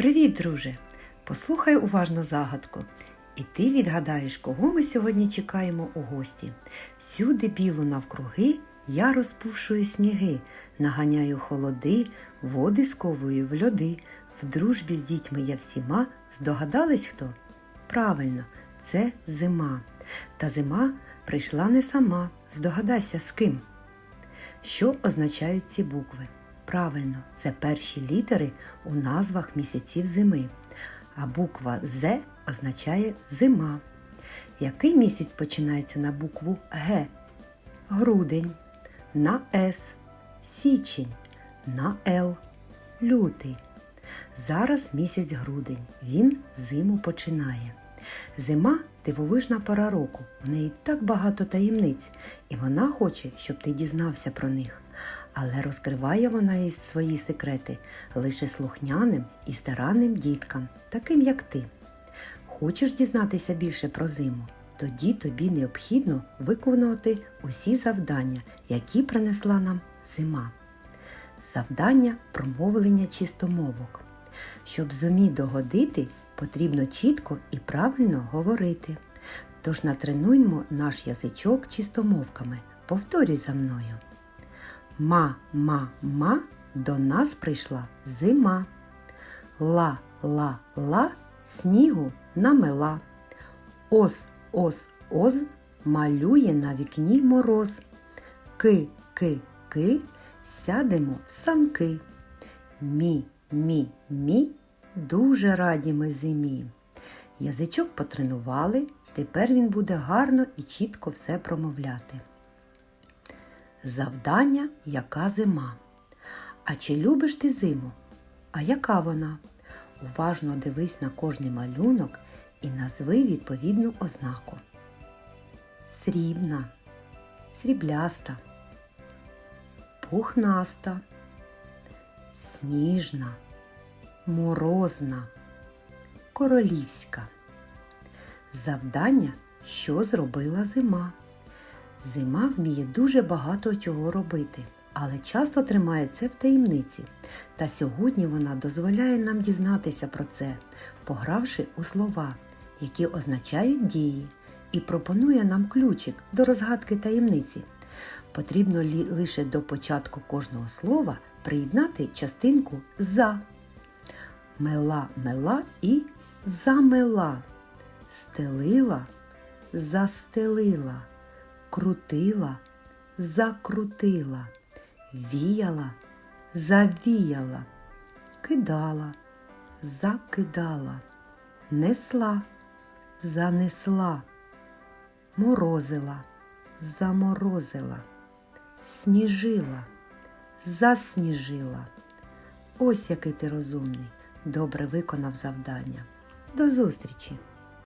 Привіт, друже! Послухай уважно загадку. І ти відгадаєш, кого ми сьогодні чекаємо у гості. Сюди білу навкруги я розпушую сніги, наганяю холоди, води сковую в льоди. В дружбі з дітьми я всіма. Здогадались хто? Правильно, це зима. Та зима прийшла не сама. Здогадайся з ким. Що означають ці букви? Правильно, це перші літери у назвах місяців зими. А буква З означає зима. Який місяць починається на букву Г? Грудень, на С, січень, на Л, лютий. Зараз місяць грудень. Він зиму починає. Зима дивовижна пора року. В неї так багато таємниць, і вона хоче, щоб ти дізнався про них. Але розкриває вона із свої секрети лише слухняним і старанним діткам, таким як ти. Хочеш дізнатися більше про зиму? Тоді тобі необхідно виконувати усі завдання, які принесла нам зима. Завдання промовлення чистомовок. Щоб зумі догодити, потрібно чітко і правильно говорити. Тож натренуймо наш язичок чистомовками. Повторюй за мною. Ма-ма-ма до нас прийшла зима. Ла-ла-ла снігу намела. Оз-оз-оз малює на вікні мороз. Ки-ки-ки сядемо в санки. Мі-мі-мі дуже раді ми зимі. Язичок потренували, тепер він буде гарно і чітко все промовляти. Завдання яка зима. А чи любиш ти зиму? А яка вона? Уважно дивись на кожний малюнок і назви відповідну ознаку. Срібна, срібляста, пухнаста, сніжна, морозна, королівська. Завдання, що зробила зима. Зима вміє дуже багато чого робити, але часто тримає це в таємниці. Та сьогодні вона дозволяє нам дізнатися про це, погравши у слова, які означають дії, і пропонує нам ключик до розгадки таємниці. Потрібно лише до початку кожного слова приєднати частинку за. Мела, мела і замела, стелила, застелила крутила, закрутила, віяла, завіяла, кидала, закидала, несла, занесла, морозила, заморозила, сніжила, засніжила. Ось який ти розумний, добре виконав завдання. До зустрічі!